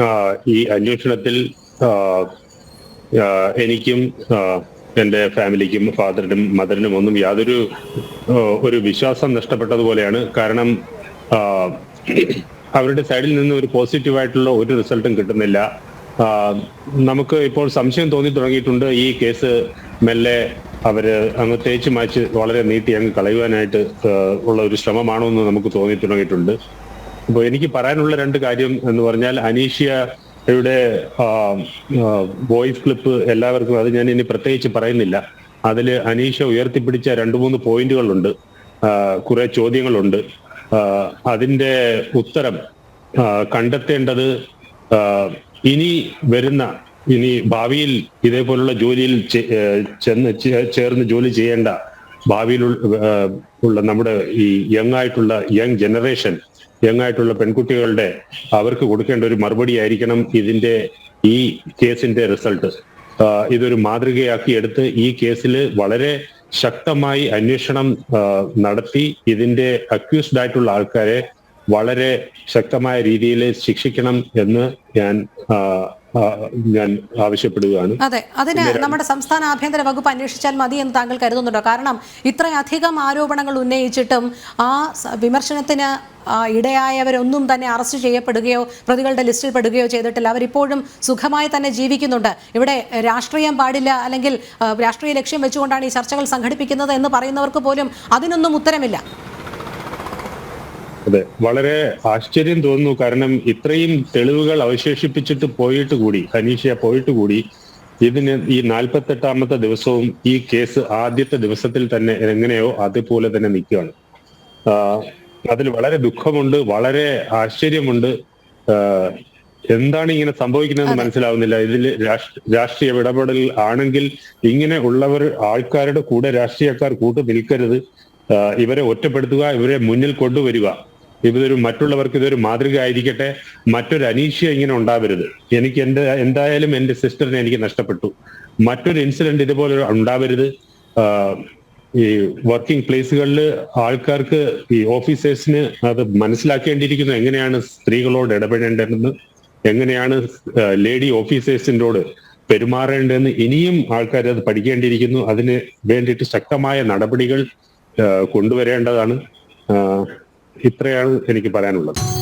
ആ, ഈ അന്വേഷണത്തിൽ എനിക്കും എന്റെ ഫാമിലിക്കും ഫാദറിനും മദറിനും ഒന്നും യാതൊരു ഒരു വിശ്വാസം നഷ്ടപ്പെട്ടതുപോലെയാണ്. കാരണം അവരുടെ സൈഡിൽ നിന്ന് ഒരു പോസിറ്റീവായിട്ടുള്ള ഒരു റിസൾട്ടും കിട്ടുന്നില്ല. നമുക്ക് ഇപ്പോൾ സംശയം തോന്നി തുടങ്ങിയിട്ടുണ്ട്. ഈ കേസ് മെല്ലെ അവർ അങ്ങ് തേച്ച് മാച്ച് വളരെ നീട്ടി അങ്ങ് കളയുവാനായിട്ട് ഉള്ള ഒരു ശ്രമമാണോ എന്ന് നമുക്ക് തോന്നി തുടങ്ങിയിട്ടുണ്ട്. അപ്പൊ എനിക്ക് പറയാനുള്ള രണ്ട് കാര്യം എന്ന് പറഞ്ഞാൽ അനീഷ്യയുടെ വോയിസ് ക്ലിപ്പ് എല്ലാവർക്കും അത് ഞാൻ ഇനി പ്രത്യേകിച്ച് പറയുന്നില്ല. അതിൽ അനീഷ ഉയർത്തിപ്പിടിച്ച രണ്ട് മൂന്ന് പോയിന്റുകളുണ്ട്. കുറെ ചോദ്യങ്ങളുണ്ട്. അതിന്റെ ഉത്തരം കണ്ടെത്തേണ്ടത് ഇനി വരുന്ന ഇനി ഭാവിയിൽ ഇതേപോലുള്ള ജോലിയിൽ ചെന്ന് ചേർന്ന് ജോലി ചെയ്യേണ്ട ഭാവിയിൽ ഉള്ള നമ്മുടെ ഈ യങ് ആയിട്ടുള്ള യങ് ജനറേഷൻ യങ് ആയിട്ടുള്ള പെൺകുട്ടികളുടെ അവർക്ക് കൊടുക്കേണ്ട ഒരു മറുപടി ആയിരിക്കണം ഇതിന്റെ ഈ കേസിന്റെ റിസൾട്ട്. ഇതൊരു മാതൃകയാക്കി എടുത്ത് ഈ കേസിൽ വളരെ ശക്തമായി അന്വേഷണം നടത്തി ഇതിന്റെ അക്യൂസ്ഡ് ആയിട്ടുള്ള ആൾക്കാരെ വളരെ ശക്തമായ രീതിയിൽ ശിക്ഷിക്കണം എന്ന് ഞാൻ ഞാൻ ആവശ്യപ്പെടുകയാണ്. അതെ അതിന് നമ്മുടെ സംസ്ഥാന ആഭ്യന്തര വകുപ്പ് അന്വേഷിച്ചാൽ മതി എന്ന് താങ്കൾ കരുതുന്നുണ്ടോ? കാരണം ഇത്രയധികം ആരോപണങ്ങൾ ഉന്നയിച്ചിട്ടും ആ വിമർശനത്തിന് ഇടയായവരൊന്നും തന്നെ അറസ്റ്റ് ചെയ്യപ്പെടുകയോ പ്രതികളുടെ ലിസ്റ്റിൽ പെടുകയോ ചെയ്തിട്ടില്ല. അവരിപ്പോഴും സുഖമായി തന്നെ ജീവിക്കുന്നുണ്ട്. ഇവിടെ രാഷ്ട്രീയം പാടില്ല അല്ലെങ്കിൽ രാഷ്ട്രീയ ലക്ഷ്യം വെച്ചുകൊണ്ടാണ് ഈ ചർച്ചകൾ സംഘടിപ്പിക്കുന്നത് എന്ന് പറയുന്നവർക്ക് പോലും അതിനൊന്നും ഉത്തരമില്ല. അതെ. വളരെ ആശ്ചര്യം തോന്നുന്നു. കാരണം ഇത്രയും തെളിവുകൾ അവശേഷിപ്പിച്ചിട്ട് പോയിട്ട് കൂടി ഹനീഷ പോയിട്ട് കൂടി ഇതിന് ഈ നാൽപ്പത്തെട്ടാമത്തെ ദിവസവും ഈ കേസ് ആദ്യത്തെ ദിവസത്തിൽ തന്നെ എങ്ങനെയോ അതുപോലെ തന്നെ നിൽക്കുകയാണ്. അതിൽ വളരെ ദുഃഖമുണ്ട് വളരെ ആശ്ചര്യമുണ്ട്. എന്താണ് ഇങ്ങനെ സംഭവിക്കുന്നതെന്ന് മനസ്സിലാവുന്നില്ല. ഇതിൽ രാഷ്ട്രീയ ഇടപെടൽ ആണെങ്കിൽ ഇങ്ങനെ ഉള്ളവർ ആൾക്കാരുടെ കൂടെ രാഷ്ട്രീയക്കാർ കൂട്ടു നിൽക്കരുത്. ഇവരെ ഒറ്റപ്പെടുത്തുക ഇവരെ മുന്നിൽ കൊണ്ടുവരിക. ഇതൊരു മറ്റുള്ളവർക്ക് ഇതൊരു മാതൃക ആയിരിക്കട്ടെ മറ്റൊരു അനീഷ്യ ഇങ്ങനെ ഉണ്ടാവരുത്. എനിക്ക് എന്റെ എന്തായാലും എന്റെ സിസ്റ്ററിനെ എനിക്ക് നഷ്ടപ്പെട്ടു. മറ്റൊരു ഇൻസിഡന്റ് ഇതുപോലെ ഉണ്ടാവരുത്. ഈ വർക്കിംഗ് പ്ലേസുകളിൽ ആൾക്കാർക്ക് ഈ ഓഫീസേഴ്സിന് അത് മനസ്സിലാക്കേണ്ടിയിരിക്കുന്നു. എങ്ങനെയാണ് സ്ത്രീകളോട് ഇടപെടേണ്ടതെന്ന് എങ്ങനെയാണ് ലേഡി ഓഫീസേഴ്സിനോട് പെരുമാറേണ്ടതെന്ന് ഇനിയും ആൾക്കാർ അത് പഠിക്കേണ്ടിയിരിക്കുന്നു. അതിന് വേണ്ടിയിട്ട് ശക്തമായ നടപടികൾ കൊണ്ടുവരേണ്ടതാണ്. ഇത്രയാണ് എനിക്ക് പറയാനുള്ളത്.